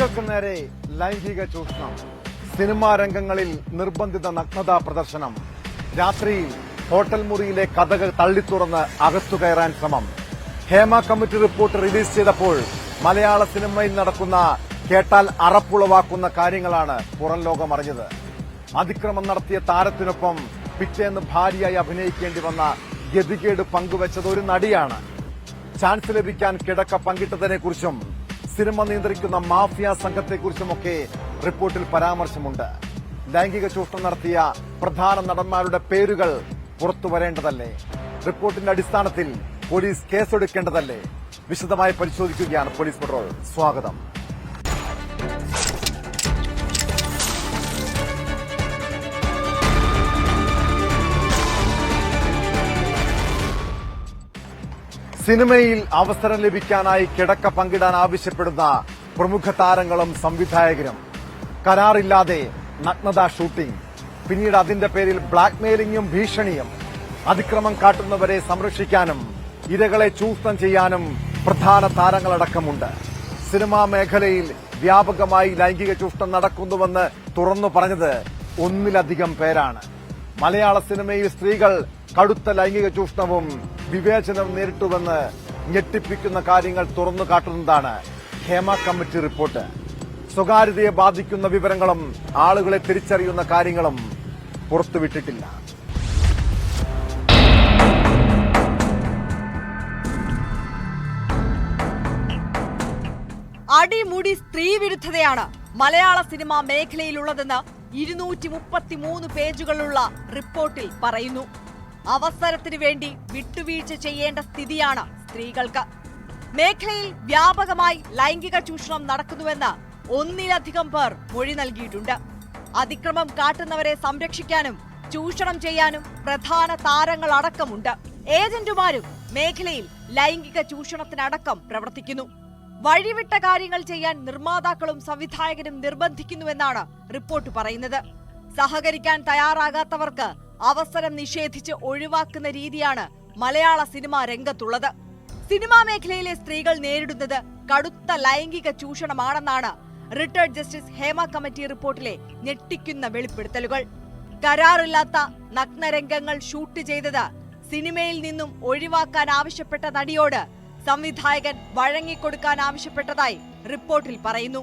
സ്ത്രീകൾക്ക് നേരെ ലൈംഗിക ചൂഷണം സിനിമാ രംഗങ്ങളിൽ നിർബന്ധിത നഗ്നതാ പ്രദർശനം രാത്രിയിൽ ഹോട്ടൽ മുറിയിലെ കഥകൾ തള്ളിത്തുറന്ന് അകത്തു കയറാൻ ശ്രമം. ഹേമ കമ്മിറ്റി റിപ്പോർട്ട് റിലീസ് ചെയ്തപ്പോൾ മലയാള സിനിമയിൽ നടക്കുന്ന കേട്ടാൽ അറപ്പുളവാക്കുന്ന കാര്യങ്ങളാണ് പുറം ലോകം അറിഞ്ഞത്. അതിക്രമം നടത്തിയ താരത്തിനൊപ്പം പിറ്റേന്ന് ഭാര്യയായി അഭിനയിക്കേണ്ടി വന്ന ഗതികേട് പങ്കുവച്ചത് ഒരു നടിയാണ്. ചാൻസ് ലഭിക്കാൻ കിടക്ക പങ്കിട്ടതിനെക്കുറിച്ചും സിനിമ നിയന്ത്രിക്കുന്ന മാഫിയ സംഘത്തെക്കുറിച്ചുമൊക്കെ റിപ്പോർട്ടിൽ പരാമർശമുണ്ട്. ലൈംഗിക ചൂഷണം നടത്തിയ പ്രധാന നടന്മാരുടെ പേരുകൾ പുറത്തുവരേണ്ടതല്ലേ? റിപ്പോർട്ടിന്റെ അടിസ്ഥാനത്തിൽ പോലീസ് കേസെടുക്കേണ്ടതല്ലേ? വിശദമായി പരിശോധിക്കുകയാണ് പോലീസ് പെട്രോൾ. സ്വാഗതം. സിനിമയിൽ അവസരം ലഭിക്കാനായി കിടക്ക പങ്കിടാൻ ആവശ്യപ്പെടുന്ന പ്രമുഖ താരങ്ങളും സംവിധായകരും. കരാറില്ലാതെ നഗ്നത ഷൂട്ടിംഗ്. പിന്നീട് അതിന്റെ പേരിൽ ബ്ലാക്ക്മെയിലിംഗും ഭീഷണിയും. അതിക്രമം കാട്ടുന്നവരെ സംരക്ഷിക്കാനും ഇരകളെ ചൂഷണം ചെയ്യാനും പ്രധാന താരങ്ങളടക്കമുണ്ട്. സിനിമാ മേഖലയിൽ വ്യാപകമായി ലൈംഗിക ചൂഷണം നടക്കുന്നുവെന്ന് തുറന്നു പറഞ്ഞത് ഒന്നിലധികം പേരാണ്. മലയാള സിനിമയിൽ സ്ത്രീകൾ കടുത്ത ലൈംഗിക ചൂഷണവും വിവേചനവും നേരിട്ടുവെന്ന് ഞെട്ടിപ്പിക്കുന്ന കാര്യങ്ങൾ തുറന്നു കാട്ടുന്നതാണ് ഹേമ കമ്മിറ്റി റിപ്പോർട്ട്. സ്വകാര്യതയെ ബാധിക്കുന്ന വിവരങ്ങളും ആളുകളെ തിരിച്ചറിയുന്ന കാര്യങ്ങളും പുറത്തുവിട്ടിട്ടില്ല. അടിമുടി സ്ത്രീവിരുദ്ധതയാണ് മലയാള സിനിമാ മേഖലയിലുള്ളതെന്ന് ഇരുന്നൂറ്റി മുപ്പത്തിമൂന്ന് പേജുകളുള്ള റിപ്പോർട്ടിൽ പറയുന്നു. അവസരത്തിനു വേണ്ടി വിട്ടുവീഴ്ച ചെയ്യേണ്ട സ്ഥിതിയാണ് സ്ത്രീകൾക്ക്. മേഖലയിൽ വ്യാപകമായി ലൈംഗിക ചൂഷണം നടക്കുന്നുവെന്ന് ഒന്നിലധികം പേർ മൊഴി നൽകിയിട്ടുണ്ട്. അതിക്രമം കാട്ടുന്നവരെ സംരക്ഷിക്കാനും ചൂഷണം ചെയ്യാനും പ്രധാന താരങ്ങൾ അടക്കമുണ്ട് ഏജന്റുമാരും മേഖലയിൽ ലൈംഗിക ചൂഷണത്തിനടക്കം പ്രവർത്തിക്കുന്നു. വഴിവിട്ട കാര്യങ്ങൾ ചെയ്യാൻ നിർമ്മാതാക്കളും സംവിധായകരും നിർബന്ധിക്കുന്നുവെന്നാണ് റിപ്പോർട്ട് പറയുന്നത്. സഹകരിക്കാൻ തയ്യാറാകാത്തവർക്ക് അവസരം നിഷേധിച്ച് ഒഴിവാക്കുന്ന രീതിയാണ് മലയാള സിനിമാ രംഗത്തുള്ളത്. സിനിമാ മേഖലയിലെ സ്ത്രീകൾ നേരിടുന്നത് കടുത്ത ലൈംഗിക ചൂഷണമാണെന്നാണ് റിട്ടയർഡ് ജസ്റ്റിസ് ഹേമ കമ്മിറ്റി റിപ്പോർട്ടിലെ ഞെട്ടിക്കുന്ന വെളിപ്പെടുത്തലുകൾ. കരാറില്ലാത്ത നഗ്നരംഗങ്ങൾ ഷൂട്ട് ചെയ്തത് സിനിമയിൽ നിന്നും ഒഴിവാക്കാൻ ആവശ്യപ്പെട്ട നടിയോട് സംവിധായകൻ വഴങ്ങിക്കൊടുക്കാൻ ആവശ്യപ്പെട്ടതായി റിപ്പോർട്ടിൽ പറയുന്നു.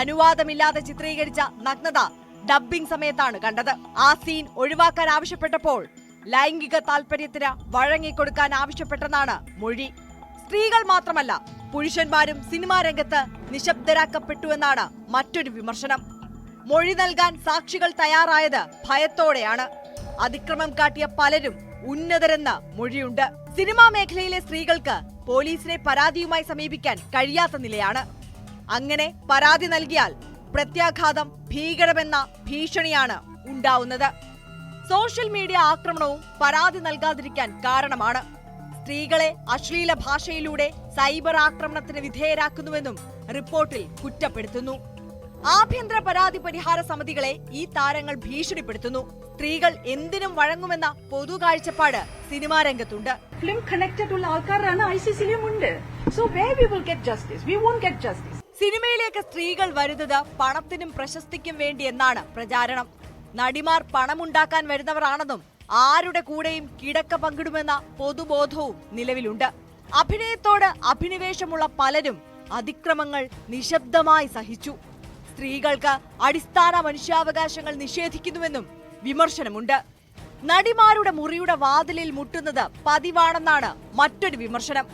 അനുവാദമില്ലാതെ ചിത്രീകരിച്ച നഗ്നത ഡബ്ബിംഗ് സമയത്താണ് കണ്ടത്. ആ സീൻ ഒഴിവാക്കാൻ ആവശ്യപ്പെട്ടപ്പോൾ ലൈംഗിക താല്പര്യത്തിന് വഴങ്ങിക്കൊടുക്കാൻ ആവശ്യപ്പെട്ടെന്നാണ് മൊഴി. സ്ത്രീകൾ മാത്രമല്ല പുരുഷന്മാരും സിനിമാ രംഗത്ത് നിശബ്ദരാക്കപ്പെട്ടുവെന്നാണ് മറ്റൊരു വിമർശനം. മൊഴി നൽകാൻ സാക്ഷികൾ തയ്യാറായത് ഭയത്തോടെയാണ്. അതിക്രമം കാട്ടിയ പലരും ഉന്നതരെന്ന് മൊഴിയുണ്ട്. സിനിമാ മേഖലയിലെ സ്ത്രീകൾക്ക് പോലീസിനെ പരാതിയുമായി സമീപിക്കാൻ കഴിയാത്ത നിലയാണ്. അങ്ങനെ പരാതി നൽകിയാൽ പ്രത്യാഘാതം ഭീകരമെന്ന ഭീഷണിയാണ് ഉണ്ടാവുന്നത്. സോഷ്യൽ മീഡിയ ആക്രമണവും പരാതി നൽകാതിരിക്കാൻ കാരണമാണ്. സ്ത്രീകളെ അശ്ലീല ഭാഷയിലൂടെ സൈബർ ആക്രമണത്തിന് വിധേയരാക്കുന്നുവെന്നും റിപ്പോർട്ടിൽ കുറ്റപ്പെടുത്തുന്നു. ആഭ്യന്തര പരാതി പരിഹാര സമിതികളെ ഈ താരങ്ങൾ ഭീഷണിപ്പെടുത്തുന്നു. സ്ത്രീകൾ എന്തിനും വഴങ്ങുമെന്ന പൊതു കാഴ്ചപ്പാട് സിനിമാ രംഗത്തുണ്ട്. ഫിലിം കണക്റ്റഡ് ഉള്ള ആൾക്കാരാണ് ഐ സി സിയിലും ഉണ്ട്. So way we will get justice we won't get justice സിനിമയിലേക്ക് സ്ത്രീകൾ വരുന്നത് പണത്തിനും പ്രശസ്തിക്കും വേണ്ടി എന്നാണ് പ്രചാരണം. നടിമാർ പണമുണ്ടാക്കാൻ വരുന്നവരാണെന്നും ആരുടെ കൂടെയും കിടക്ക പങ്കിടുമെന്ന പൊതുബോധവും നിലവിലുണ്ട്. അഭിനയത്തോട് അഭിനിവേശമുള്ള പലരും അതിക്രമങ്ങൾ നിശബ്ദമായി സഹിച്ചു. സ്ത്രീകൾക്ക് അടിസ്ഥാന മനുഷ്യാവകാശങ്ങൾ നിഷേധിക്കുന്നുവെന്നും വിമർശനമുണ്ട്. നടിമാരുടെ മുറിയുടെ വാതിലിൽ മുട്ടുന്നത് പതിവാണെന്നാണ് മറ്റൊരു വിമർശനം.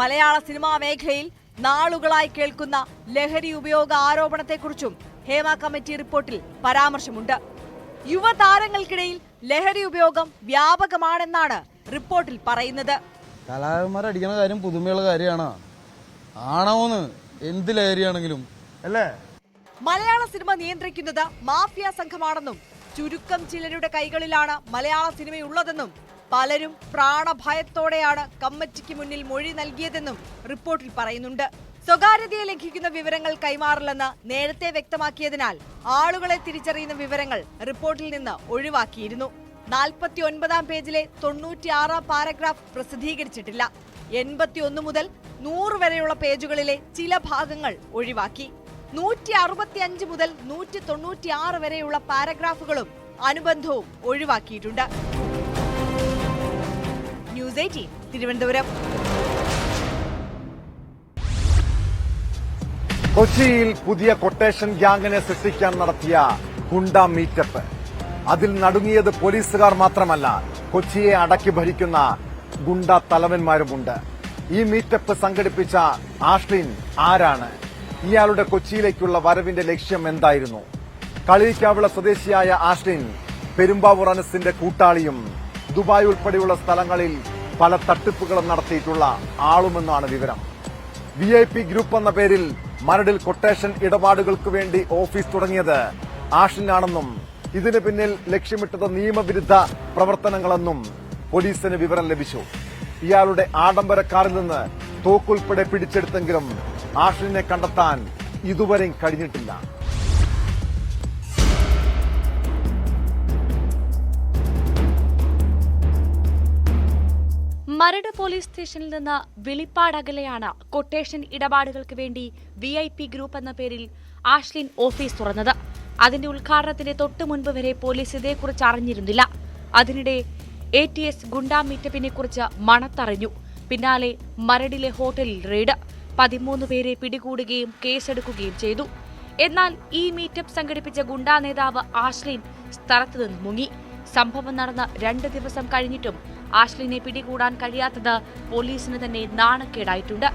മലയാള സിനിമാ മേഖലയിൽ നാളുകളായി കേൾക്കുന്ന ലഹരി ഉപയോഗ ആരോപണത്തെക്കുറിച്ചും ഹേമ കമ്മിറ്റി റിപ്പോർട്ടിൽ പരാമർശമുണ്ട്. യുവതാരങ്ങൾക്കിടയിൽ ലഹരി ഉപയോഗം വ്യാപകമാണെന്നാണ് റിപ്പോർട്ടിൽ പറയുന്നത്. കലാകാരന്മാർ അടിക്കണ കാര്യം പുതുമയുള്ള കാര്യമാണ്. ആണോന്ന് എന്ത് ലഹരിയാണെങ്കിലും. അല്ലേ? മലയാള സിനിമ നിയന്ത്രിക്കുന്നത് മാഫിയ സംഘമാണെന്നും ചുരുക്കം ചിലരുടെ കൈകളിലാണ് മലയാള സിനിമയുള്ളതെന്നും പലരും പ്രാണഭയത്തോടെയാണ് കമ്മിറ്റിക്ക് മുന്നിൽ മൊഴി നൽകിയതെന്നും റിപ്പോർട്ടിൽ പറയുന്നുണ്ട്. സ്വകാര്യതയെ ലംഘിക്കുന്ന വിവരങ്ങൾ കൈമാറില്ലെന്ന് നേരത്തെ വ്യക്തമാക്കിയതിനാൽ ആളുകളെ തിരിച്ചറിയുന്ന വിവരങ്ങൾ റിപ്പോർട്ടിൽ നിന്ന് ഒഴിവാക്കിയിരുന്നു. നാൽപ്പത്തി ഒൻപതാം പേജിലെ തൊണ്ണൂറ്റിയാറാം പാരഗ്രാഫ് പ്രസിദ്ധീകരിച്ചിട്ടില്ല. എൺപത്തിയൊന്ന് മുതൽ നൂറ് വരെയുള്ള പേജുകളിലെ ചില ഭാഗങ്ങൾ ഒഴിവാക്കി. നൂറ്റി അറുപത്തി അഞ്ച് മുതൽ നൂറ്റി തൊണ്ണൂറ്റി ആറ് വരെയുള്ള പാരഗ്രാഫുകളും അനുബന്ധവും ഒഴിവാക്കിയിട്ടുണ്ട്. News Eighteen Thiruvananthapuram. കൊച്ചിയിൽ പുതിയ കൊട്ടേഷൻ ഗ്യാങ്ങിനെ സൃഷ്ടിക്കാൻ നടത്തിയ ഗുണ്ട മീറ്റപ്പ്. അതിൽ നടുങ്ങിയത് പോലീസുകാർ മാത്രമല്ല കൊച്ചിയെ അടക്കി ഭരിക്കുന്ന ഗുണ്ട തലവന്മാരുമുണ്ട്. ഈ മീറ്റപ്പ് സംഘടിപ്പിച്ച ആഷ്ലിൻ ആരാണ്? ഇയാളുടെ കൊച്ചിയിലേക്കുള്ള വരവിന്റെ ലക്ഷ്യം എന്തായിരുന്നു? കളിയിക്കാവിള സ്വദേശിയായ ആഷ്ലിൻ പെരുമ്പാവൂർ അനസിന്റെ കൂട്ടാളിയും ദുബായ് ഉൾപ്പെടെയുള്ള സ്ഥലങ്ങളിൽ പല തട്ടിപ്പുകളും നടത്തിയിട്ടുള്ള ആളുമെന്നാണ് വിവരം. വി ഐ പി ഗ്രൂപ്പ് എന്ന പേരിൽ മരടിൽ കൊട്ടേഷൻ ഇടപാടുകൾക്ക് വേണ്ടി ഓഫീസ് തുടങ്ങിയത് ആഷിനാണെന്നും ഇതിനു പിന്നിൽ ലക്ഷ്യമിട്ടത് നിയമവിരുദ്ധ പ്രവർത്തനങ്ങളെന്നും പോലീസിന് വിവരം ലഭിച്ചു. ഇയാളുടെ ആഡംബര കാറിൽ നിന്ന് തോക്കുൾപ്പെടെ പിടിച്ചെടുത്തെങ്കിലും ആഷിനെ കണ്ടെത്താൻ ഇതുവരെയും കഴിഞ്ഞിട്ടില്ല. മരട് പോലീസ് സ്റ്റേഷനിൽ നിന്ന് വിളിപ്പാടകലെയാണ് കൊട്ടേഷൻ ഇടപാടുകൾക്ക് വേണ്ടി വി ഐ പി ഗ്രൂപ്പ് എന്ന പേരിൽ ആഷ്ലിൻ ഓഫീസ് തുറന്നത്. അതിന്റെ ഉദ്ഘാടനത്തിന്റെ തൊട്ടു മുൻപ് വരെ പോലീസ് ഇതേക്കുറിച്ച് അറിഞ്ഞിരുന്നില്ല. അതിനിടെ എ ടി എസ് ഗുണ്ടാ മീറ്റപ്പിനെ കുറിച്ച് മണത്തറിഞ്ഞു. പിന്നാലെ മരടിലെ ഹോട്ടലിൽ റെയ്ഡ്. പതിമൂന്ന് പേരെ പിടികൂടുകയും കേസെടുക്കുകയും ചെയ്തു. എന്നാൽ ഈ മീറ്റപ്പ് സംഘടിപ്പിച്ച ഗുണ്ടാ നേതാവ് ആഷ്ലിൻ സ്ഥലത്തു നിന്ന് മുങ്ങി. സംഭവം നടന്ന രണ്ട് ദിവസം കഴിഞ്ഞിട്ടും ആഷ്ലിനെ പിടികൂടാൻ കഴിയാത്തത് പോലീസിന് തന്നെ നാണക്കേടായിട്ടുണ്ട്.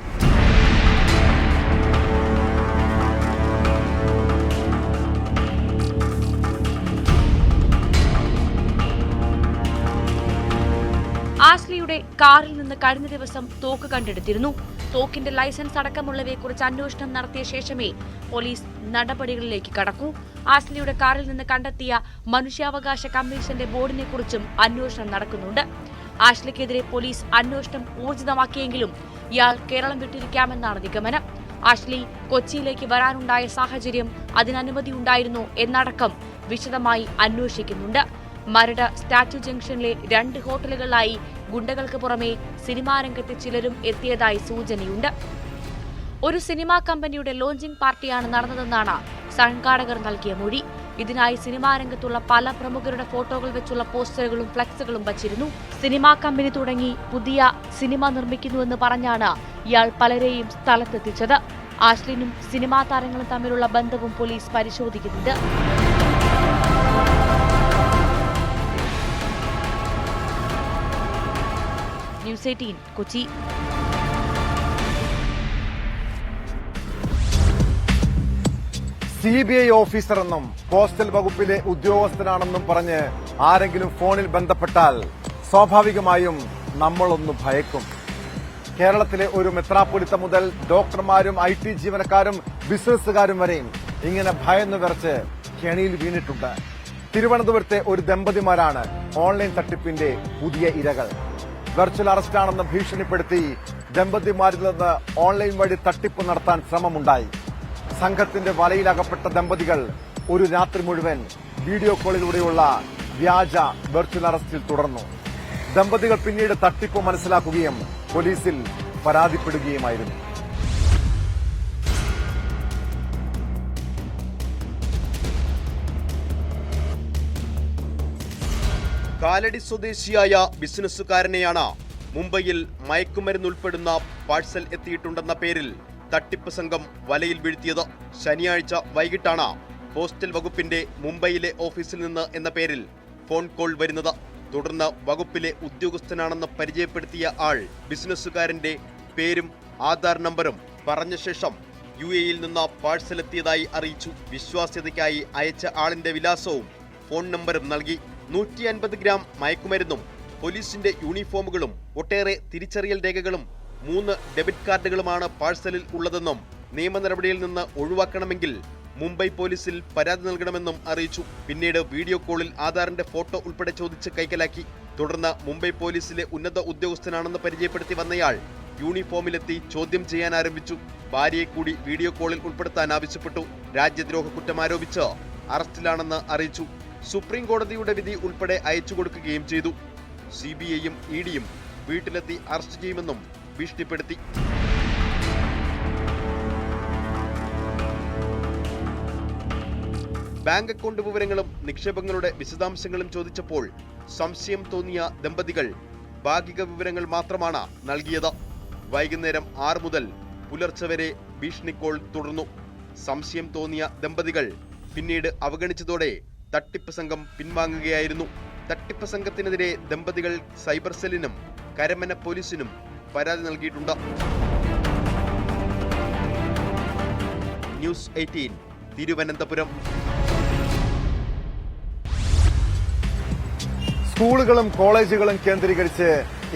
ആഷ്ലിയുടെ കാറിൽ നിന്ന് കഴിഞ്ഞ ദിവസം തോക്ക് കണ്ടെടുത്തിരുന്നു. തോക്കിന്റെ ലൈസൻസ് അടക്കമുള്ളവയെക്കുറിച്ച് അന്വേഷണം നടത്തിയ ശേഷമേ പോലീസ് നടപടികളിലേക്ക് കടക്കൂ. ആസ്ലിയുടെ കാറിൽ നിന്ന് കണ്ടെത്തിയ മനുഷ്യാവകാശ കമ്മീഷന്റെ ബോർഡിനെ കുറിച്ചും അന്വേഷണം നടക്കുന്നുണ്ട്. ആഷ്ലിക്കെതിരെ പോലീസ് അന്വേഷണം ഊർജിതമാക്കിയെങ്കിലും ഇയാൾ കേരളം വിട്ടിരിക്കാമെന്നാണ് നിഗമനം. ആഷ്ലി കൊച്ചിയിലേക്ക് വരാനുണ്ടായ സാഹചര്യം അതിനനുമതി ഉണ്ടായിരുന്നു എന്നടക്കം വിശദമായി അന്വേഷിക്കുന്നുണ്ട്. മരട് സ്റ്റാച്യു ജംഗ്ഷനിലെ രണ്ട് ഹോട്ടലുകളിലായി ഗുണ്ടകൾക്ക് പുറമെ സിനിമാ രംഗത്തെ ചിലരും എത്തിയതായി സൂചനയുണ്ട്. ഒരു സിനിമാ കമ്പനിയുടെ ലോഞ്ചിംഗ് പാർട്ടിയാണ് നടന്നതെന്നാണ് സംഘാടകർ നൽകിയ മൊഴി. ഇതിനായി സിനിമാ രംഗത്തുള്ള പല പ്രമുഖരുടെ ഫോട്ടോകൾ വെച്ചുള്ള പോസ്റ്ററുകളും ഫ്ലക്സുകളും വച്ചിരുന്നു. സിനിമാ കമ്പനി തുടങ്ങി പുതിയ സിനിമ നിർമ്മിക്കുന്നുവെന്ന് പറഞ്ഞാണ് ഇയാൾ പലരെയും സ്ഥലത്തെത്തിച്ചത്. ആശ്ലിനും സിനിമാ താരങ്ങളും തമ്മിലുള്ള ബന്ധവും പോലീസ് പരിശോധിക്കുന്നുണ്ട്. News Eighteen Kochi. C B I ഓഫീസറെന്നും postal വകുപ്പിലെ ഉദ്യോഗസ്ഥനാണെന്നും പറഞ്ഞ് ആരെങ്കിലും ഫോണിൽ ബന്ധപ്പെട്ടാൽ സ്വാഭാവികമായും നമ്മളൊന്ന് ഭയക്കും. കേരളത്തിലെ ഒരു മെത്രാപ്പൊലിത്ത മുതൽ ഡോക്ടർമാരും ഐ ടി ജീവനക്കാരും ബിസിനസ്സുകാരും വരെയും ഇങ്ങനെ ഭയന്ന് വിറച്ച് കെണിയിൽ വീണിട്ടുണ്ട്. തിരുവനന്തപുരത്തെ ഒരു ദമ്പതിമാരാണ് ഓൺലൈൻ തട്ടിപ്പിന്റെ പുതിയ ഇരകൾ. വെർച്വൽ അറസ്റ്റാണെന്ന് ഭീഷണിപ്പെടുത്തി ദമ്പതിമാരിൽ നിന്ന് ഓൺലൈൻ വഴി തട്ടിപ്പ് നടത്താൻ ശ്രമമുണ്ടായി. സംഘത്തിന്റെ വലയിലകപ്പെട്ട ദമ്പതികൾ ഒരു രാത്രി മുഴുവൻ വീഡിയോ കോളിലൂടെയുള്ള വ്യാജ വെർച്വൽ അറസ്റ്റിൽ തുടർന്നു. ദമ്പതികൾ പിന്നീട് തട്ടിപ്പ് മനസ്സിലാക്കുകയും പോലീസിൽ പരാതിപ്പെടുകയുമായിരുന്നു. കാലടി സ്വദേശിയായ ബിസിനസ്സുകാരനെയാണ് മുംബൈയിൽ മയക്കുമരുന്ന് ഉൾപ്പെടുന്ന പാഴ്സൽ എത്തിയിട്ടുണ്ടെന്ന പേരിൽ തട്ടിപ്പ് സംഘം വലയിൽ വീഴ്ത്തിയത് ശനിയാഴ്ച വൈകിട്ടാണ്. പോസ്റ്റൽ വകുപ്പിന്റെ മുംബൈയിലെ ഓഫീസിൽ നിന്ന് എന്ന പേരിൽ ഫോൺ കോൾ വരുന്നത്. തുടർന്ന് വകുപ്പിലെ ഉദ്യോഗസ്ഥനാണെന്ന് പരിചയപ്പെടുത്തിയ ആൾ ബിസിനസ്സുകാരന്റെ പേരും ആധാർ നമ്പറും പറഞ്ഞ ശേഷം യു എയിൽ നിന്ന് പാഴ്സൽ എത്തിയതായി അറിയിച്ചു. വിശ്വാസ്യതയ്ക്കായി അയച്ച ആളിന്റെ വിലാസവും ഫോൺ നമ്പറും നൽകി. നൂറ്റി അൻപത് ഗ്രാം മയക്കുമരുന്നും പോലീസിന്റെ യൂണിഫോമുകളും ഒട്ടേറെ തിരിച്ചറിയൽ രേഖകളും മൂന്ന് ഡെബിറ്റ് കാർഡുകളുമാണ് പാഴ്സലിൽ ഉള്ളതെന്നും നിയമ നടപടിയിൽ നിന്ന് ഒഴിവാക്കണമെങ്കിൽ മുംബൈ പോലീസിൽ പരാതി നൽകണമെന്നും അറിയിച്ചു. പിന്നീട് വീഡിയോ കോളിൽ ആധാറിന്റെ ഫോട്ടോ ഉൾപ്പെടെ ചോദിച്ച് കൈക്കലാക്കി. തുടർന്ന് മുംബൈ പോലീസിലെ ഉന്നത ഉദ്യോഗസ്ഥനാണെന്ന് പരിചയപ്പെടുത്തി വന്നയാൾ യൂണിഫോമിലെത്തി ചോദ്യം ചെയ്യാൻ ആരംഭിച്ചു. ഭാര്യയെ കൂടി വീഡിയോ കോളിൽ ഉൾപ്പെടുത്താൻ ആവശ്യപ്പെട്ടു. രാജ്യദ്രോഹ കുറ്റമാരോപിച്ച് അറസ്റ്റിലാണെന്ന് അറിയിച്ചു. സുപ്രീം കോടതിയുടെ വിധി ഉൾപ്പെടെ അയച്ചു കൊടുക്കുകയും ചെയ്തു. സി ബി ഐയും ഇ ഡിയും വീട്ടിലെത്തി അറസ്റ്റ് ചെയ്യുമെന്നും ഭീഷണിപ്പെടുത്തി. ബാങ്ക് അക്കൗണ്ട് വിവരങ്ങളും നിക്ഷേപങ്ങളുടെ വിശദാംശങ്ങളും ചോദിച്ചപ്പോൾ സംശയം തോന്നിയ ദമ്പതികൾ ഭാഗിക വിവരങ്ങൾ മാത്രമാണ് നൽകിയത്. വൈകുന്നേരം ആറ് മുതൽ പുലർച്ചെ വരെ ഭീഷണി കോൾ തുടർന്നു. സംശയം തോന്നിയ ദമ്പതികൾ പിന്നീട് അവഗണിച്ചതോടെ തട്ടിപ്പ് സംഘം പിൻവാങ്ങുകയായിരുന്നു. തട്ടിപ്പ് സംഘത്തിനെതിരെ ദമ്പതികൾ സൈബർ സെല്ലിനും കരമന പോലീസിനും പരാതി നൽകിയിട്ടുണ്ട്? News Eighteen Thiruvananthapuram. സ്കൂളുകളും കോളേജുകളും കേന്ദ്രീകരിച്ച്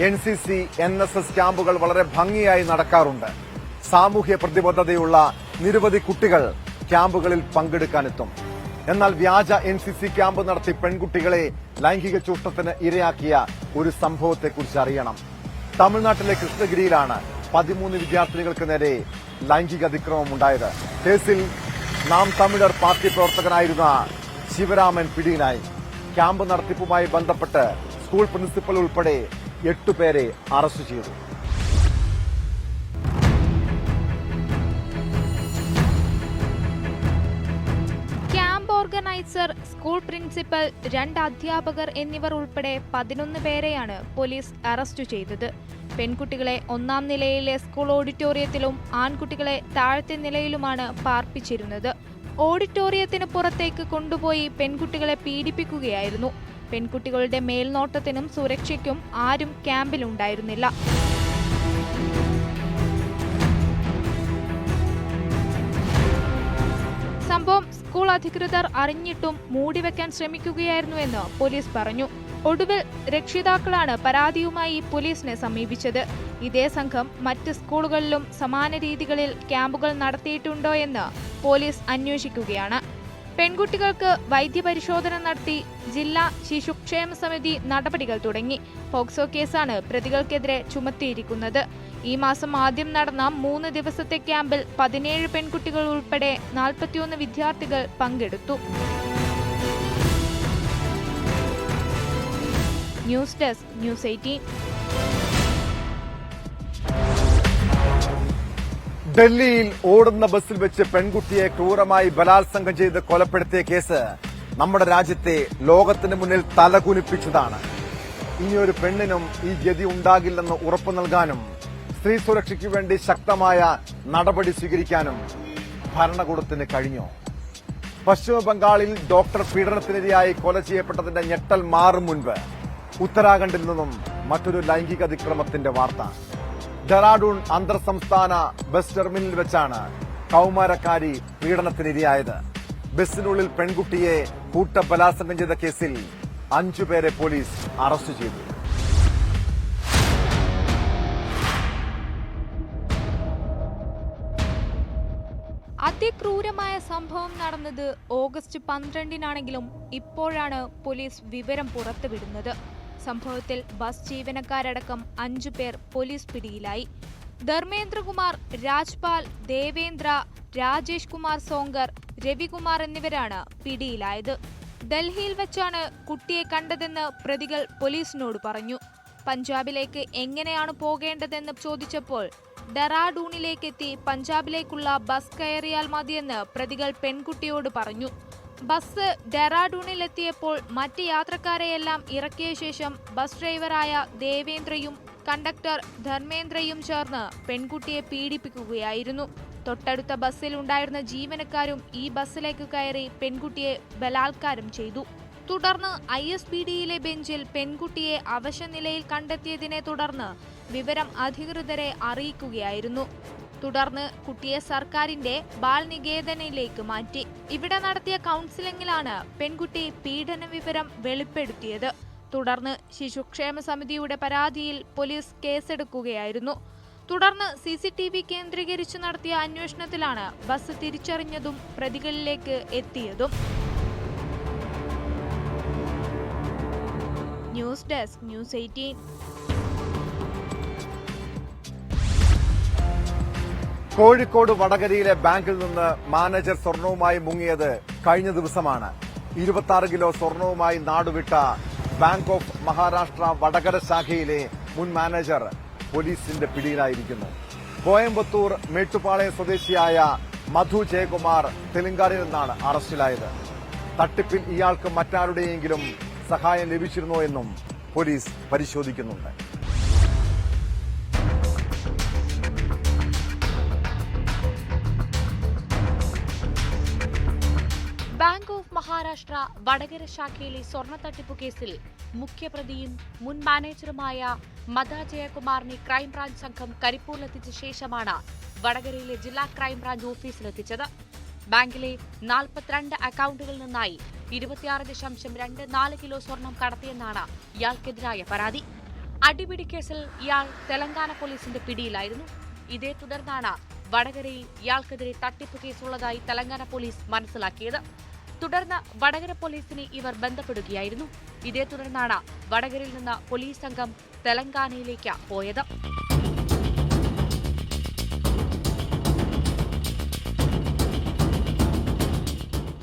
N C C N S S ക്യാമ്പുകൾ വളരെ ഭംഗിയായി നടക്കാറുണ്ട്. സാമൂഹ്യ പ്രതിബദ്ധതയുള്ള നിരവധി കുട്ടികൾ ക്യാമ്പുകളിൽ പങ്കെടുക്കാനെത്തും. എന്നാൽ വ്യാജ എൻ സി സി ക്യാമ്പ് നടത്തി പെൺകുട്ടികളെ ലൈംഗിക ചൂഷണത്തിന് ഇരയാക്കിയ ഒരു സംഭവത്തെക്കുറിച്ച് അറിയണം. തമിഴ്നാട്ടിലെ കൃഷ്ണഗിരിയിലാണ് പതിമൂന്ന് വിദ്യാർത്ഥിനികൾക്ക് നേരെ ലൈംഗിക അതിക്രമം ഉണ്ടായത്. കേസിൽ നാം തമിഴർ പാർട്ടി പ്രവർത്തകനായിരുന്ന ശിവരാമൻ പിടിയിലായി. ക്യാമ്പ് നടത്തിപ്പുമായി ബന്ധപ്പെട്ട് സ്കൂൾ പ്രിൻസിപ്പൽ ഉൾപ്പെടെ എട്ടുപേരെ അറസ്റ്റ് ചെയ്തു. ഓർഗനൈസർ സ്കൂൾ പ്രിൻസിപ്പൽ രണ്ട് അധ്യാപകർ എന്നിവർ ഉൾപ്പെടെ പതിനൊന്ന് പേരെയാണ് പോലീസ് അറസ്റ്റ് ചെയ്തത്. പെൺകുട്ടികളെ ഒന്നാം നിലയിലെ സ്കൂൾ ഓഡിറ്റോറിയത്തിലും ആൺകുട്ടികളെ താഴത്തെ നിലയിലുമാണ് പാർപ്പിച്ചിരുന്നത്. ഓഡിറ്റോറിയത്തിന് പുറത്തേക്ക് കൊണ്ടുപോയി പെൺകുട്ടികളെ പീഡിപ്പിക്കുകയായിരുന്നു. പെൺകുട്ടികളുടെ മേൽനോട്ടത്തിനും സുരക്ഷയ്ക്കും ആരും ക്യാമ്പിലുണ്ടായിരുന്നില്ല. സംഭവം സ്കൂൾ അധികൃതർ അറിഞ്ഞിട്ടും മൂടിവെക്കാൻ ശ്രമിക്കുകയായിരുന്നുവെന്ന് പോലീസ് പറഞ്ഞു. ഒടുവിൽ രക്ഷിതാക്കളാണ് പരാതിയുമായി പോലീസിനെ സമീപിച്ചത്. ഇതേ സംഘം മറ്റ് സ്കൂളുകളിലും സമാന രീതികളിൽ ക്യാമ്പുകൾ നടത്തിയിട്ടുണ്ടോ എന്ന് പോലീസ് അന്വേഷിക്കുകയാണ്. പെൺകുട്ടികൾക്ക് വൈദ്യപരിശോധന നടത്തി ജില്ലാ ശിശുക്ഷേമ സമിതി നടപടികൾ തുടങ്ങി. പോക്സോ കേസാണ് പ്രതികൾക്കെതിരെ ചുമത്തിയിരിക്കുന്നത്. ഈ മാസം ആദ്യം നടന്ന മൂന്ന് ദിവസത്തെ ക്യാമ്പിൽ പതിനേഴ് പെൺകുട്ടികൾ ഉൾപ്പെടെ നാൽപ്പത്തിയൊന്ന് വിദ്യാർത്ഥികൾ പങ്കെടുത്തു. News desk News Eighteen. ഡൽഹിയിൽ ഓടുന്ന ബസ്സിൽ വെച്ച് പെൺകുട്ടിയെ ക്രൂരമായി ബലാത്സംഗം ചെയ്ത് കൊലപ്പെടുത്തിയ കേസ് നമ്മുടെ രാജ്യത്തെ ലോകത്തിന് മുന്നിൽ തലകുനിപ്പിച്ചതാണ് ഇനിയൊരു പെണ്ണിനും ഈ ഗതി ഉണ്ടാകില്ലെന്ന് ഉറപ്പു നൽകാനും സ്ത്രീ സുരക്ഷയ്ക്ക് വേണ്ടി ശക്തമായ നടപടി സ്വീകരിക്കാനും ഭരണകൂടത്തിന് കഴിഞ്ഞു? പശ്ചിമ ബംഗാളിൽ ഡോക്ടർ പീഡനത്തിനിരയായി കൊല ചെയ്യപ്പെട്ടതിന്റെ ഞെട്ടൽ മാറും മുൻപ്. ഉത്തരാഖണ്ഡിൽ നിന്നും മറ്റൊരു ലൈംഗിക അതിക്രമത്തിന്റെ വാർത്ത. ഡെറാഡൂൺ അന്തർ സംസ്ഥാന ബസ് ടെർമിനലിൽ വെച്ചാണ് കൌമാരക്കാരി പീഡനത്തിനിരയായത്. ബസ്സിനുള്ളിൽ പെൺകുട്ടിയെ കൂട്ടബലാത്സംഗം ചെയ്ത കേസിൽ അഞ്ചുപേരെ പോലീസ് അറസ്റ്റ് ചെയ്തു. അതിക്രൂരമായ സംഭവം നടന്നത് ഓഗസ്റ്റ് പന്ത്രണ്ടിനാണെങ്കിലും ഇപ്പോഴാണ് പോലീസ് വിവരം പുറത്തുവിടുന്നത്. സംഭവത്തിൽ ബസ് ജീവനക്കാരടക്കം അഞ്ചു പേർ പോലീസ് പിടിയിലായി. ധർമ്മേന്ദ്രകുമാർ രാജ്പാൽ ദേവേന്ദ്ര രാജേഷ് കുമാർ സോങ്കർ രവികുമാർ എന്നിവരാണ് പിടിയിലായത്. ഡൽഹിയിൽ വെച്ചാണ് കുട്ടിയെ കണ്ടതെന്ന് പ്രതികൾ പോലീസിനോട് പറഞ്ഞു. പഞ്ചാബിലേക്ക് എങ്ങനെയാണ് പോകേണ്ടതെന്ന് ചോദിച്ചപ്പോൾ ഡെറാഡൂണിലേക്കെത്തി പഞ്ചാബിലേക്കുള്ള ബസ് കയറിയാൽ മതിയെന്ന് പ്രതികൾ പെൺകുട്ടിയോട് പറഞ്ഞു. ബസ് ഡെറാഡൂണിലെത്തിയപ്പോൾ മറ്റ് യാത്രക്കാരെയെല്ലാം ഇറക്കിയ ശേഷം ബസ് ഡ്രൈവറായ ദേവേന്ദ്രയും കണ്ടക്ടർ ധർമ്മേന്ദ്രയും ചേർന്ന് പെൺകുട്ടിയെ പീഡിപ്പിക്കുകയായിരുന്നു. തൊട്ടടുത്ത ബസ്സിൽ ഉണ്ടായിരുന്ന ജീവനക്കാരും ഈ ബസ്സിലേക്ക് കയറി പെൺകുട്ടിയെ ബലാത്കാരം ചെയ്തു. തുടർന്ന് ഐ എസ് പി ഡിയിലെ ബെഞ്ചിൽ പെൺകുട്ടിയെ അവശനിലയിൽ കണ്ടെത്തിയതിനെ തുടർന്ന് വിവരം അധികൃതരെ അറിയിക്കുകയായിരുന്നു. തുടർന്ന് കുട്ടിയെ സർക്കാരിന്റെ ബാൽ നികേതനയിലേക്ക് മാറ്റി. ഇവിടെ നടത്തിയ കൗൺസിലിംഗിലാണ് പെൺകുട്ടി പീഡന വിവരം വെളിപ്പെടുത്തിയത്. തുടർന്ന് ശിശുക്ഷേമ സമിതിയുടെ പരാതിയിൽ പോലീസ് കേസെടുക്കുകയായിരുന്നു. തുടർന്ന് സി സി ടി വി കേന്ദ്രീകരിച്ച് നടത്തിയ അന്വേഷണത്തിലാണ് ബസ് തിരിച്ചറിഞ്ഞതും പ്രതികളിലേക്ക് എത്തിയതും. News desk news eighteen. Kozhikode വടകരയിലെ ബാങ്കിൽ നിന്ന് മാനേജർ സ്വർണവുമായി മുങ്ങിയത് കഴിഞ്ഞ ദിവസമാണ്. ഇരുപത്തി കിലോ സ്വർണവുമായി നാടുവിട്ട ബാങ്ക് ഓഫ് മഹാരാഷ്ട്ര വടകര ശാഖയിലെ മുൻ മാനേജർ പോലീസിന്റെ പിടിയിലായിരിക്കുന്നു. കോയമ്പത്തൂർ മേട്ടുപാളയം സ്വദേശിയായ മധു ജയകുമാർ തെലങ്കാനയിൽ നിന്നാണ് അറസ്റ്റിലായത്. തട്ടിപ്പിൽ ഇയാൾക്ക് മറ്റാരുടെയെങ്കിലും സഹായം ലഭിച്ചിരുന്നോ എന്നും പോലീസ് പരിശോധിക്കുന്നുണ്ട്. ബാങ്ക് ഓഫ് മഹാരാഷ്ട്ര വടകര ശാഖയിലെ സ്വർണ തട്ടിപ്പു കേസിൽ മുഖ്യപ്രതിയും മുൻ മാനേജറുമായ മദ ജയകുമാറിനെ ക്രൈംബ്രാഞ്ച് സംഘം കരിപ്പൂരിലെത്തിച്ച ശേഷമാണ് വടകരയിലെ ജില്ലാ ക്രൈംബ്രാഞ്ച് ഓഫീസിലെത്തിച്ചത്. ബാങ്കിലെ നാൽപ്പത്തിരണ്ട് അക്കൗണ്ടുകളിൽ നിന്നായി ഇരുപത്തിയാറ് ദശാംശം രണ്ട് നാല് കിലോ സ്വർണം കടത്തിയെന്നാണ് ഇയാൾക്കെതിരായ പരാതി. അടിപിടി കേസിൽ ഇയാൾ തെലങ്കാന പോലീസിന്റെ പിടിയിലായിരുന്നു. ഇതേ തുടർന്നാണ് വടകരയിൽ ഇയാൾക്കെതിരെ തട്ടിപ്പ് കേസുള്ളതായി തെലങ്കാന പോലീസ് മനസ്സിലാക്കിയത്. തുടർന്ന് വടകര പോലീസിനെ ഇവർ ബന്ധപ്പെടുകയായിരുന്നു. ഇതേ തുടർന്നാണ് വടകരയിൽ നിന്ന് പോലീസ് സംഘം തെലങ്കാനയിലേക്ക് പോയത്.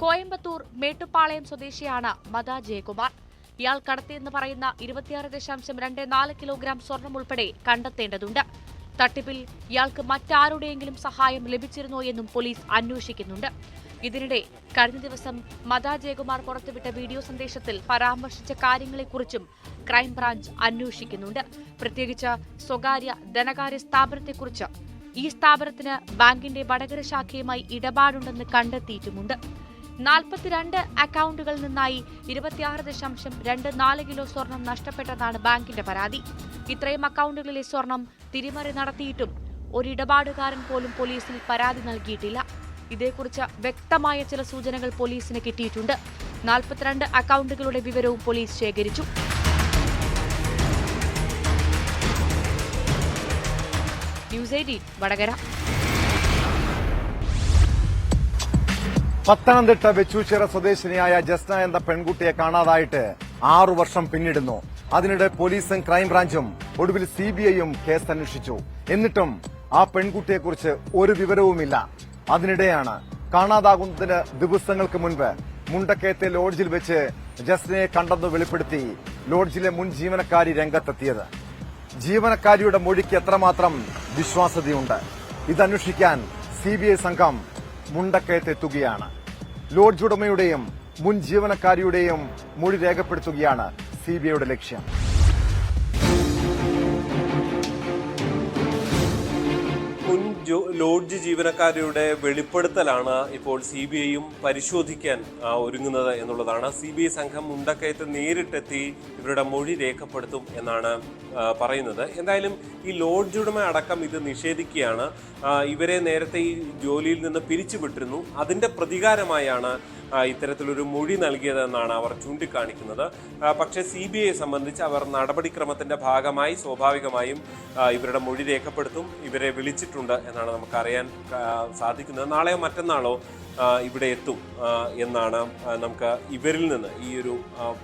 കോയമ്പത്തൂർ മേട്ടുപ്പാളയം സ്വദേശിയാണ് മദ ജയകുമാർ. ഇയാൾ കടത്തിയെന്ന് പറയുന്ന ഇരുപത്തിയാറ് ദശാംശം രണ്ട് നാല് കിലോഗ്രാം സ്വർണം ഉൾപ്പെടെ കണ്ടെത്തേണ്ടതുണ്ട്. തട്ടിപ്പിൽ ഇയാൾക്ക് മറ്റാരുടെയെങ്കിലും സഹായം ലഭിച്ചിരുന്നോ എന്നും പോലീസ് അന്വേഷിക്കുന്നുണ്ട്. ഇതിനിടെ കഴിഞ്ഞ ദിവസം മദാ ജയകുമാർ പുറത്തുവിട്ട വീഡിയോ സന്ദേശത്തിൽ പരാമർശിച്ച കാര്യങ്ങളെക്കുറിച്ചും ക്രൈംബ്രാഞ്ച് അന്വേഷിക്കുന്നുണ്ട്. പ്രത്യേകിച്ച് സ്വകാര്യ ധനകാര്യ സ്ഥാപനത്തെക്കുറിച്ച്. ഈ സ്ഥാപനത്തിന് ബാങ്കിന്റെ വടകര ശാഖയുമായി ഇടപാടുണ്ടെന്ന് കണ്ടെത്തിയിട്ടുമുണ്ട്. നാൽപ്പത്തിരണ്ട് അക്കൗണ്ടുകളിൽ നിന്നായി ഇരുപത്തിയാറ് ദശാംശം രണ്ട് നാല് കിലോ സ്വർണം നഷ്ടപ്പെട്ടതാണ് ബാങ്കിന്റെ പരാതി. ഇത്രയും അക്കൗണ്ടുകളിലെ സ്വർണം തിരിമറി നടത്തിയിട്ടും ഒരിടപാടുകാരൻ പോലും പോലീസിൽ പരാതി നൽകിയിട്ടില്ല. ഇതേക്കുറിച്ച് വ്യക്തമായ ചില സൂചനകൾ പോലീസിന് കിട്ടിയിട്ടുണ്ട്. നാൽപ്പത്തിരണ്ട് അക്കൗണ്ടുകളുടെ വിവരവും പോലീസ് ശേഖരിച്ചു. ന്യൂസ് വടകര. പത്തനംതിട്ട വെച്ചൂച്ചിറ സ്വദേശിനിയായ ജസ്ന എന്ന പെൺകുട്ടിയെ കാണാതായിട്ട് ആറു വർഷം പിന്നിടുന്നു. അതിനിടെ പോലീസും ക്രൈംബ്രാഞ്ചും ഒടുവിൽ സി ബി ഐയും കേസ് അന്വേഷിച്ചു. എന്നിട്ടും ആ പെൺകുട്ടിയെക്കുറിച്ച് ഒരു വിവരവുമില്ല. അതിനിടെയാണ് കാണാതാകുന്നതിന് ദിവസങ്ങൾക്ക് മുൻപ് മുണ്ടക്കയത്തെ ലോഡ്ജിൽ വെച്ച് ജസ്നയെ കണ്ടെന്ന് വെളിപ്പെടുത്തി ലോഡ്ജിലെ മുൻ ജീവനക്കാരി രംഗത്തെത്തിയത്. ജീവനക്കാരിയുടെ മൊഴിക്ക് എത്രമാത്രം വിശ്വാസ്യതയുണ്ട്? ഇതന്വേഷിക്കാൻ സി ബി ഐ സംഘം മുണ്ടക്കയത്തെത്തുകയാണ്. ലോഡ്ജ് ഉടമയുടെയും മുൻ ജീവനക്കാരിയുടെയും മൊഴി രേഖപ്പെടുത്തുകയാണ് സി ബി ഐയുടെ ലക്ഷ്യം. മുൻ ജോ- ലോഡ്ജ് ജീവനക്കാരുടെ വെളിപ്പെടുത്തലാണ് ഇപ്പോൾ സി ബി ഐയും പരിശോധിക്കാൻ ഒരുങ്ങുന്നത് എന്നുള്ളതാണ്. സി ബി ഐ സംഘം മുണ്ടക്കയത്ത് നേരിട്ടെത്തി ഇവരുടെ മൊഴി രേഖപ്പെടുത്തും എന്നാണ് പറയുന്നത്. എന്തായാലും ഈ ലോഡ്ജ് ഉടമ അടക്കം ഇത് നിഷേധിക്കുകയാണ്. ഇവരെ നേരത്തെ ഈ ജോലിയിൽ നിന്ന് പിരിച്ചുവിട്ടിരുന്നു. അതിന്റെ പ്രതികാരമായാണ് ഇത്തരത്തിലൊരു മൊഴി നൽകിയതെന്നാണ് അവർ ചൂണ്ടിക്കാണിക്കുന്നത്. പക്ഷേ സി ബി ഐയെ സംബന്ധിച്ച് അവർ നടപടിക്രമത്തിന്റെ ഭാഗമായി സ്വാഭാവികമായും ഇവരുടെ മൊഴി രേഖപ്പെടുത്തും ഇവരെ വിളിച്ചിട്ടുണ്ട് എന്നാണ് നമുക്കറിയാൻ സാധിക്കുന്നത്. നാളെയോ മറ്റന്നാളോ ഇവിടെ എത്തും എന്നാണ് നമുക്ക് ഇവരിൽ നിന്ന് ഈ ഒരു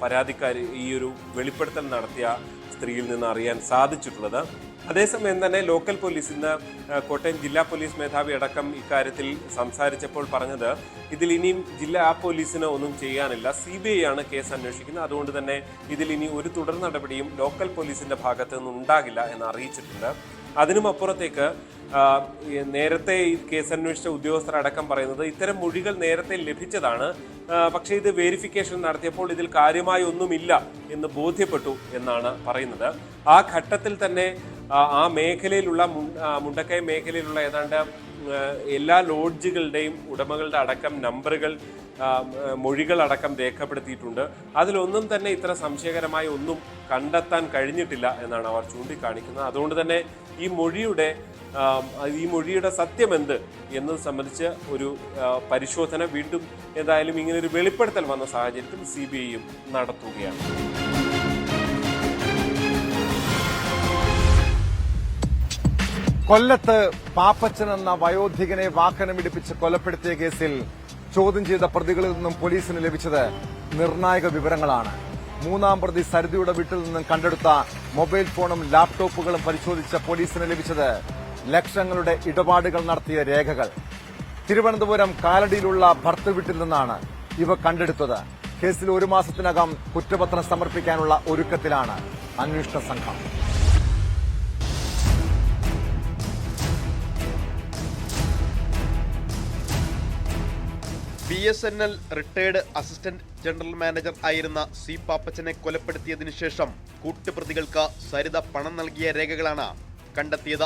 പരാതിക്കാരി ഈ ഒരു വെളിപ്പെടുത്തൽ നടത്തിയ സ്ത്രീയിൽ നിന്ന് അറിയാൻ സാധിച്ചിട്ടുള്ളത്. അതേസമയം തന്നെ ലോക്കൽ പോലീസ് ഇന്ന് കോട്ടയം ജില്ലാ പോലീസ് മേധാവി അടക്കം ഇക്കാര്യത്തിൽ സംസാരിച്ചപ്പോൾ പറഞ്ഞത് ഇതിൽ ഇനിയും ജില്ലാ പോലീസിന് ഒന്നും ചെയ്യാനില്ല. സി ബി ഐ ആണ് കേസ് അന്വേഷിക്കുന്നത്. അതുകൊണ്ട് തന്നെ ഇതിൽ ഇനി ഒരു തുടർ നടപടിയും ലോക്കൽ പോലീസിന്റെ ഭാഗത്തു നിന്ന് ഉണ്ടാകില്ല എന്ന് അറിയിച്ചിട്ടുണ്ട്. അതിനും അപ്പുറത്തേക്ക് ആ, ഈ നേരത്തെ ഈ കേസ് അന്വേഷിച്ച ഉദ്യോഗസ്ഥരടക്കം പറയുന്നത് ഇത്തരം മൊഴികൾ നേരത്തെ ലഭിച്ചതാണ്. പക്ഷേ ഇത് വെരിഫിക്കേഷൻ നടത്തിയപ്പോൾ ഇതിൽ കാര്യമായി ഒന്നുമില്ല എന്ന് ബോധ്യപ്പെട്ടു എന്നാണ് പറയുന്നത്. ആ ഘട്ടത്തിൽ തന്നെ ആ, മേഖലയിലുള്ള മുണ്ടക്കൈ മേഖലയിലുള്ള ഏതാണ്ട് എല്ലാ ലോഡ്ജുകളുടെയും ഉടമകളുടെ അടക്കം നമ്പറുകൾ അടക്കം രേഖപ്പെടുത്തിയിട്ടുണ്ട്. അതിലൊന്നും തന്നെ ഇത്ര സംശയകരമായി ഒന്നും കണ്ടെത്താൻ കഴിഞ്ഞിട്ടില്ല എന്നാണ് അവർ ചൂണ്ടിക്കാണിക്കുന്നത്. അതുകൊണ്ട് തന്നെ ഈ മൊഴിയുടെ ഈ മൊഴിയുടെ സത്യം എന്ത് എന്നത് സംബന്ധിച്ച് ഒരു പരിശോധന വീണ്ടും എന്തായാലും ഇങ്ങനെ ഒരു വെളിപ്പെടുത്തൽ വന്ന സാഹചര്യത്തിൽ സി ബി ഐയും നടത്തുകയാണ്. കൊല്ലത്ത് പാപ്പച്ചൻ എന്ന വയോധികനെ വാഹനമിടിപ്പിച്ച് കൊലപ്പെടുത്തിയ കേസിൽ ചോദ്യം ചെയ്ത പ്രതികളിൽ നിന്നും പോലീസിന് ലഭിച്ചത് നിർണായക വിവരങ്ങളാണ്. മൂന്നാം പ്രതി സരിതയുടെ വീട്ടിൽ നിന്നും കണ്ടെടുത്ത മൊബൈൽ ഫോണും ലാപ്ടോപ്പുകളും പരിശോധിച്ച പോലീസിന് ലഭിച്ചത് ലക്ഷങ്ങളുടെ ഇടപാടുകൾ നടത്തിയ രേഖകൾ. തിരുവനന്തപുരം കാലടിയിലുള്ള ഭർത്തു വീട്ടിൽ നിന്നാണ് ഇവ കണ്ടെടുത്തത്. കേസിൽ ഒരു മാസത്തിനകം കുറ്റപത്രം സമർപ്പിക്കാനുള്ള ഒരുക്കത്തിലാണ് അന്വേഷണ സംഘം. B S N L retired assistant general manager ആയിരുന്ന സി പാപ്പച്ചനെ കൊലപ്പെടുത്തിയതിനു ശേഷം കൂട്ടുപ്രതികൾക്ക് സരിത പണം നൽകിയ രേഖകളാണ് കണ്ടെത്തിയത്.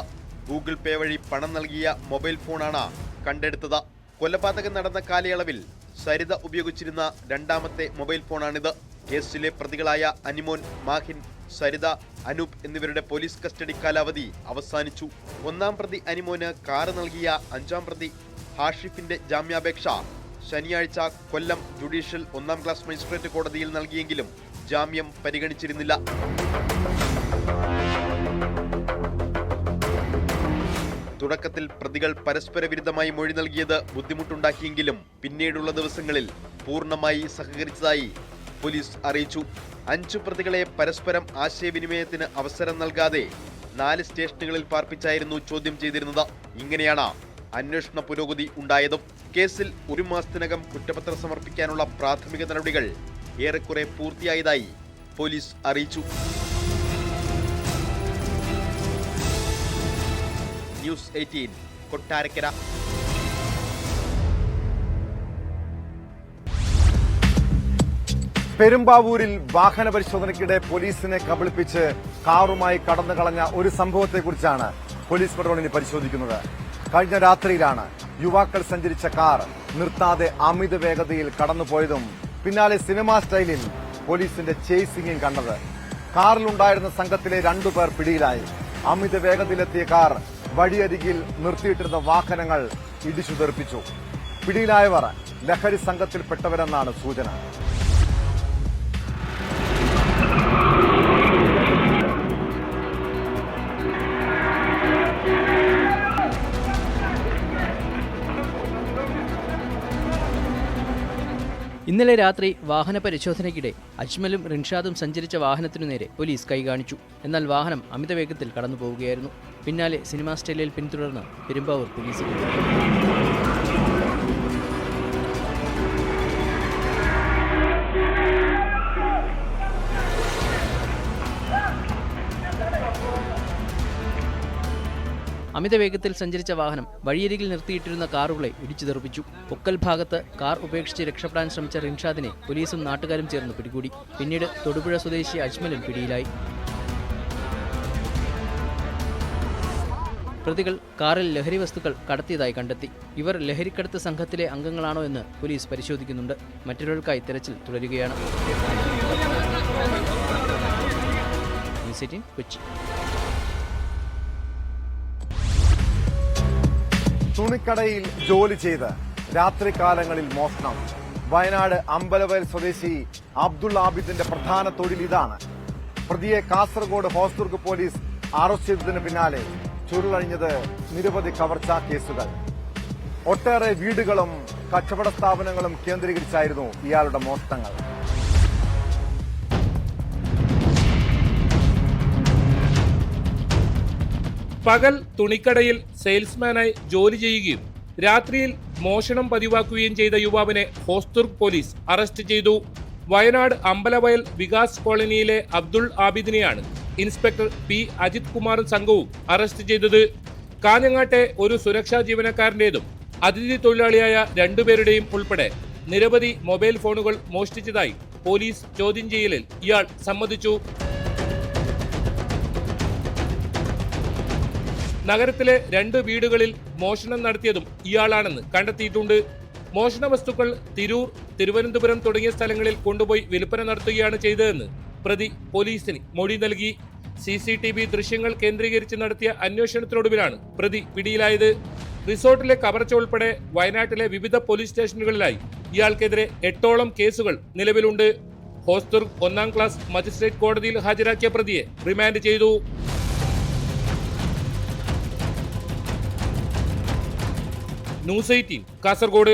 ഗൂഗിൾ പേ വഴി പണം നൽകിയ മൊബൈൽ ഫോണാണ് കണ്ടെടുത്തത്. കൊലപാതകം നടന്ന കാലയളവിൽ സരിത ഉപയോഗിച്ചിരുന്ന രണ്ടാമത്തെ മൊബൈൽ ഫോണാണിത്. കേസിലെ പ്രതികളായ അനിമോൻ മാഹിൻ സരിത അനൂപ് എന്നിവരുടെ പോലീസ് കസ്റ്റഡി കാലാവധി അവസാനിച്ചു. ഒന്നാം പ്രതി അനിമോന് കാറ് നൽകിയ അഞ്ചാം പ്രതി ഹാഷിഫിന്റെ ജാമ്യാപേക്ഷ ശനിയാഴ്ച കൊല്ലം ജുഡീഷ്യൽ ഒന്നാം ക്ലാസ് മജിസ്ട്രേറ്റ് കോടതിയിൽ നൽകിയെങ്കിലും ജാമ്യം പരിഗണിച്ചിരുന്നില്ല. തുടക്കത്തിൽ പ്രതികൾ പരസ്പര വിരുദ്ധമായി മൊഴി നൽകിയത് ബുദ്ധിമുട്ടുണ്ടാക്കിയെങ്കിലും പിന്നീടുള്ള ദിവസങ്ങളിൽ പൂർണമായി സഹകരിച്ചതായി പോലീസ് അറിയിച്ചു. അഞ്ചു പ്രതികളെ പരസ്പരം ആശയവിനിമയത്തിന് അവസരം നൽകാതെ നാല് സ്റ്റേഷനുകളിൽ പാർപ്പിച്ചായിരുന്നു ചോദ്യം ചെയ്തിരുന്നത്. ഇങ്ങനെയാണ് അന്വേഷണ പുരോഗതി ഉണ്ടായതും. കേസിൽ ഒരു മാസത്തിനകം കുറ്റപത്രം സമർപ്പിക്കാനുള്ള പ്രാഥമിക നടപടികൾ ഏറെക്കുറെ പൂർത്തിയായതായി പോലീസ് അറിയിച്ചു. News Eighteen Kottarakkara. പെരുമ്പാവൂരിൽ വാഹന പരിശോധനയ്ക്കിടെ പോലീസിനെ കബളിപ്പിച്ച് കാറുമായി കടന്നു കളഞ്ഞ ഒരു സംഭവത്തെക്കുറിച്ചാണ് പോലീസ് പട്രോളിന് പരിശോധിക്കുന്നത്. കഴിഞ്ഞ രാത്രിയിലാണ് യുവാക്കൾ സഞ്ചരിച്ച കാർ നിർത്താതെ അമിത വേഗതയിൽ കടന്നുപോയതും പിന്നാലെ സിനിമാ സ്റ്റൈലിൽ പോലീസിന്റെ ചേസിംഗും കണ്ടത്. കാറിലുണ്ടായിരുന്ന സംഘത്തിലെ രണ്ടുപേർ പിടിയിലായി. അമിത വേഗതയിലെത്തിയ കാർ വഴിയരികിൽ നിർത്തിയിട്ടിരുന്ന വാഹനങ്ങൾ ഇടിച്ചു തെറിപ്പിച്ചു പിടിയിലായവർ ലഹരി സംഘത്തിൽപ്പെട്ടവരെന്നാണ് സൂചന. ഇന്നലെ രാത്രി വാഹന പരിശോധനയ്ക്കിടെ അജ്മലും റിൻഷാദും സഞ്ചരിച്ച വാഹനത്തിനു നേരെ പോലീസ് കൈകാണിച്ചു. എന്നാൽ വാഹനം അമിത വേഗത്തിൽ കടന്നു പോവുകയായിരുന്നു പിന്നാലെ സിനിമാ സ്റ്റൈലിൽ പിന്തുടർന്ന് പെരുമ്പാവൂർ പോലീസ് അമിത വേഗത്തിൽ സഞ്ചരിച്ച വാഹനം വഴിയരികിൽ നിർത്തിയിട്ടിരുന്ന കാറുകളെ ഇടിച്ചു തെറിപ്പിച്ചു. പൊക്കൽ ഭാഗത്ത് കാർ ഉപേക്ഷിച്ച് രക്ഷപ്പെടാൻ ശ്രമിച്ച റിൻഷാദിനെ പോലീസും നാട്ടുകാരും ചേർന്ന് പിടികൂടി. പിന്നീട് തൊടുപുഴ സ്വദേശി അജ്മലും പിടിയിലായി. പ്രതികൾ കാറിൽ ലഹരി വസ്തുക്കൾ കടത്തിയതായി കണ്ടെത്തി. ഇവർ ലഹരിക്കടത്ത് സംഘത്തിലെ അംഗങ്ങളാണോ എന്ന് പോലീസ് പരിശോധിക്കുന്നുണ്ട്. മറ്റൊരാൾക്കായി തെരച്ചിൽ തുടരുകയാണ്. കൊച്ചി. തുണിക്കടയിൽ ജോലി ചെയ്ത് രാത്രികാലങ്ങളിൽ മോഷണം. വയനാട് അമ്പലവയൽ സ്വദേശി അബ്ദുൾ ആബിദിന്റെ പ്രധാന തൊഴിൽ ഇതാണ്. പ്രതിയെ കാസർഗോഡ് ഹോസ്ദുർഗ് പോലീസ് അറസ്റ്റ് ചെയ്തതിന് പിന്നാലെ ചുരുളഴിഞ്ഞത് നിരവധി കവർച്ചാ കേസുകൾ. ഒട്ടേറെ വീടുകളും കച്ചവട സ്ഥാപനങ്ങളും കേന്ദ്രീകരിച്ചായിരുന്നു ഇയാളുടെ മോഷണങ്ങൾ. പകൽ തുണിക്കടയിൽ സെയിൽസ്മാനായി ജോലി ചെയ്യുകയും രാത്രിയിൽ മോഷണം പതിവാക്കുകയും ചെയ്ത യുവാവിനെ ഹോസ്തുർഗ് പോലീസ് അറസ്റ്റ് ചെയ്തു. വയനാട് അമ്പലവയൽ വികാസ് കോളനിയിലെ അബ്ദുൾ ആബിദിനെയാണ് ഇൻസ്പെക്ടർ പി അജിത് കുമാറും സംഘവും അറസ്റ്റ് ചെയ്തത്. കാഞ്ഞങ്ങാട്ടെ ഒരു സുരക്ഷാ ജീവനക്കാരന്റേതും അതിഥി തൊഴിലാളിയായ രണ്ടുപേരുടെയും ഉൾപ്പെടെ നിരവധി മൊബൈൽ ഫോണുകൾ മോഷ്ടിച്ചതായി പോലീസ് ചോദ്യം ചെയ്യലിൽ ഇയാൾ സമ്മതിച്ചു. നഗരത്തിലെ രണ്ട് വീടുകളിൽ മോഷണം നടത്തിയതും ഇയാളാണെന്ന് കണ്ടെത്തിയിട്ടുണ്ട്. മോഷണ വസ്തുക്കൾ തിരൂർ തിരുവനന്തപുരം തുടങ്ങിയ സ്ഥലങ്ങളിൽ കൊണ്ടുപോയി വിൽപ്പന നടത്തുകയാണ് ചെയ്തതെന്ന് പ്രതി പോലീസിന് മൊഴി നൽകി. സി സി ടി വി ദൃശ്യങ്ങൾ കേന്ദ്രീകരിച്ച് നടത്തിയ അന്വേഷണത്തിനൊടുവിലാണ് പ്രതി പിടിയിലായത്. റിസോർട്ടിലെ കവർച്ച ഉൾപ്പെടെ വയനാട്ടിലെ വിവിധ പോലീസ് സ്റ്റേഷനുകളിലായി ഇയാൾക്കെതിരെ എട്ടോളം കേസുകൾ നിലവിലുണ്ട്. ഹോസ്തുർഗ് ഒന്നാം ക്ലാസ് മജിസ്ട്രേറ്റ് കോടതിയിൽ ഹാജരാക്കിയ പ്രതിയെ റിമാൻഡ് ചെയ്തു. News Eighteen Kasaragod.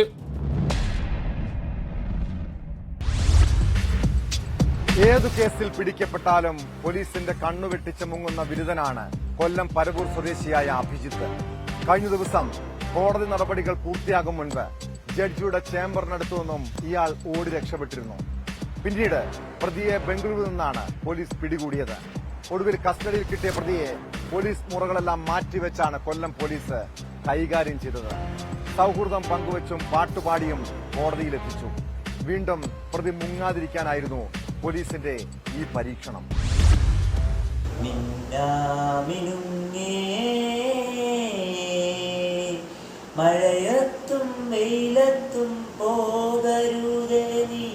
ഏതു കേസിൽ പിടിക്കപ്പെട്ടാലും പോലീസിന്റെ കണ്ണുവെട്ടിച്ച് മുങ്ങുന്ന ബിരുദനാണ് കൊല്ലം പരവൂർ സ്വദേശിയായ അഭിജിത്ത്. കഴിഞ്ഞ ദിവസം കോടതി നടപടികൾ പൂർത്തിയാകും മുൻപ് ജഡ്ജിയുടെ ചേംബറിനടുത്തു നിന്നും ഇയാൾ ഓടി രക്ഷപ്പെട്ടിരുന്നു. പിന്നീട് പ്രതിയെ ബംഗളൂരുവിൽ നിന്നാണ് പോലീസ് പിടികൂടിയത്. ഒടുവിൽ കസ്റ്റഡിയിൽ കിട്ടിയ പ്രതിയെ പോലീസ് മുറകളെല്ലാം മാറ്റിവെച്ചാണ് കൊല്ലം പോലീസ് കൈകാര്യം ചെയ്തത്. സൗഹൃദം പങ്കുവച്ചും പാട്ടുപാടിയും കോടതിയിലെത്തിച്ചു വീണ്ടും പ്രതി മുങ്ങാതിരിക്കാനായിരുന്നു പോലീസിന്റെ ഈ പരീക്ഷണം. മഴയത്തും വെയിലത്തും പോകരുതേ നീ.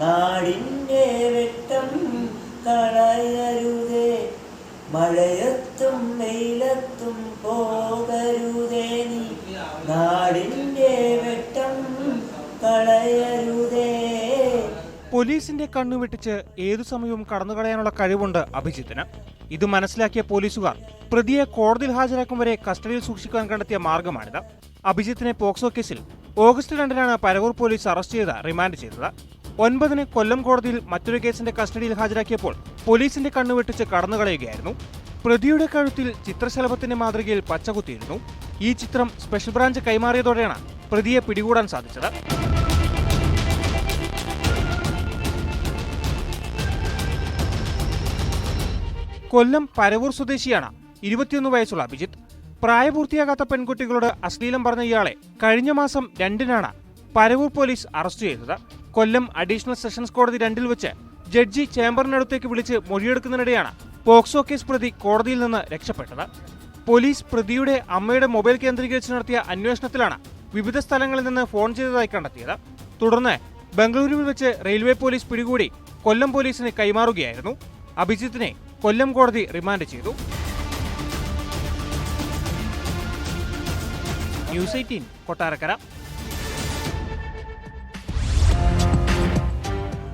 നാടിന്റെ വെട്ടം കളയരുതേ. മഴയത്തും പോലീസിന്റെ കണ്ണു വെട്ടിച്ച് ഏതു സമയവും കടന്നുകളയാനുള്ള കഴിവുണ്ട് അഭിജിത്തിന്. ഇത് മനസ്സിലാക്കിയ പോലീസുകാർ പ്രതിയെ കോടതിയിൽ ഹാജരാക്കും വരെ കസ്റ്റഡിയിൽ സൂക്ഷിക്കാൻ കണ്ടെത്തിയ മാർഗമാണിത്. അഭിജിത്തിനെ പോക്സോ കേസിൽ ഓഗസ്റ്റ് രണ്ടിനാണ് പരവൂർ പോലീസ് അറസ്റ്റ് ചെയ്ത് റിമാൻഡ് ചെയ്തത്. ഒൻപതിന് കൊല്ലം കോടതിയിൽ മറ്റൊരു കേസിന്റെ കസ്റ്റഡിയിൽ ഹാജരാക്കിയപ്പോൾ പോലീസിന്റെ കണ്ണു വെട്ടിച്ച് കടന്നുകളയുകയായിരുന്നു. പ്രതിയുടെ കഴുത്തിൽ ചിത്രശലഭത്തിന്റെ മാതൃകയിൽ പച്ചകുത്തിയിരുന്നു. ഈ ചിത്രം സ്പെഷ്യൽ ബ്രാഞ്ച് കൈമാറിയതോടെയാണ് പ്രതിയെ പിടികൂടാൻ സാധിച്ചത്. കൊല്ലം പരവൂർ സ്വദേശിയാണ് ഇരുപത്തിയൊന്ന് വയസ്സുള്ള അഭിജിത്ത്. പ്രായപൂർത്തിയാകാത്ത പെൺകുട്ടികളോട് അശ്ലീലം പറഞ്ഞ ഇയാളെ കഴിഞ്ഞ മാസം രണ്ടിനാണ് പരവൂർ പോലീസ് അറസ്റ്റ് ചെയ്തത്. കൊല്ലം അഡീഷണൽ സെഷൻസ് കോടതി രണ്ടിൽ വെച്ച് ജഡ്ജി ചേംബറിനടുത്തേക്ക് വിളിച്ച് മൊഴിയെടുക്കുന്നതിനിടെയാണ് പോക്സോ കേസ് പ്രതി കോടതിയിൽ നിന്ന് രക്ഷപ്പെട്ടത്. പോലീസ് പ്രതിയുടെ അമ്മയുടെ മൊബൈൽ കേന്ദ്രീകരിച്ച് നടത്തിയ അന്വേഷണത്തിലാണ് വിവിധ സ്ഥലങ്ങളിൽ നിന്ന് ഫോൺ ചെയ്തതായി കണ്ടെത്തിയത്. തുടർന്ന് ബംഗളൂരുവിൽ വെച്ച് റെയിൽവേ പോലീസ് പിടികൂടി കൊല്ലം പോലീസിന് കൈമാറുകയായിരുന്നു. അഭിജിത്തിനെ കൊല്ലം കോടതി റിമാൻഡ് ചെയ്തു. News Eighteen Kottarakkara.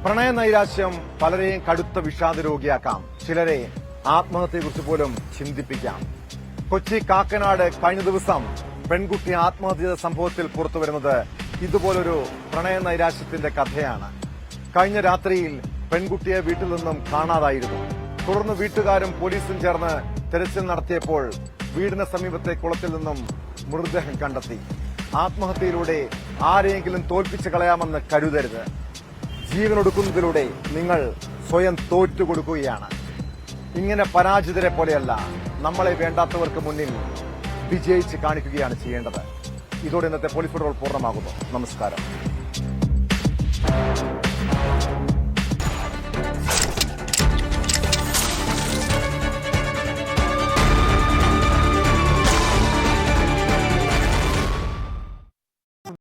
പ്രണയ നൈരാശ്യം പലരെയും കടുത്ത വിഷാദ രോഗിയാക്കാം. ചിലരെ ആത്മഹത്യയെക്കുറിച്ച് പോലും ചിന്തിപ്പിക്കാം. കൊച്ചി കാക്കനാട് കഴിഞ്ഞ ദിവസം പെൺകുട്ടി ആത്മഹത്യ സംഭവത്തിൽ പുറത്തുവരുന്നത് ഇതുപോലൊരു പ്രണയ നൈരാശ്യത്തിന്റെ കഥയാണ്. കഴിഞ്ഞ രാത്രിയിൽ പെൺകുട്ടിയെ വീട്ടിൽ നിന്നും കാണാതായിരുന്നു. തുടർന്ന് വീട്ടുകാരും പോലീസും ചേർന്ന് തെരച്ചിൽ നടത്തിയപ്പോൾ വീടിന് സമീപത്തെ കുളത്തിൽ നിന്നും മൃതദേഹം കണ്ടെത്തി. ആത്മഹത്യയിലൂടെ ആരെയെങ്കിലും തോൽപ്പിച്ചു കളയാമെന്ന് കരുതരുത്. ജീവനൊടുക്കുന്നതിലൂടെ നിങ്ങൾ സ്വയം തോറ്റുകൊടുക്കുകയാണ്. ഇങ്ങനെ പരാജിതരെ പോലെയല്ല നമ്മളെ വേണ്ടാത്തവർക്ക് മുന്നിൽ വിജയിച്ച് കാണിക്കുകയാണ് ചെയ്യേണ്ടത്. ഇതോടെ ഇന്നത്തെ പോലീസ് പെട്രോൾ പൂർണമാകുന്നു. നമസ്കാരം.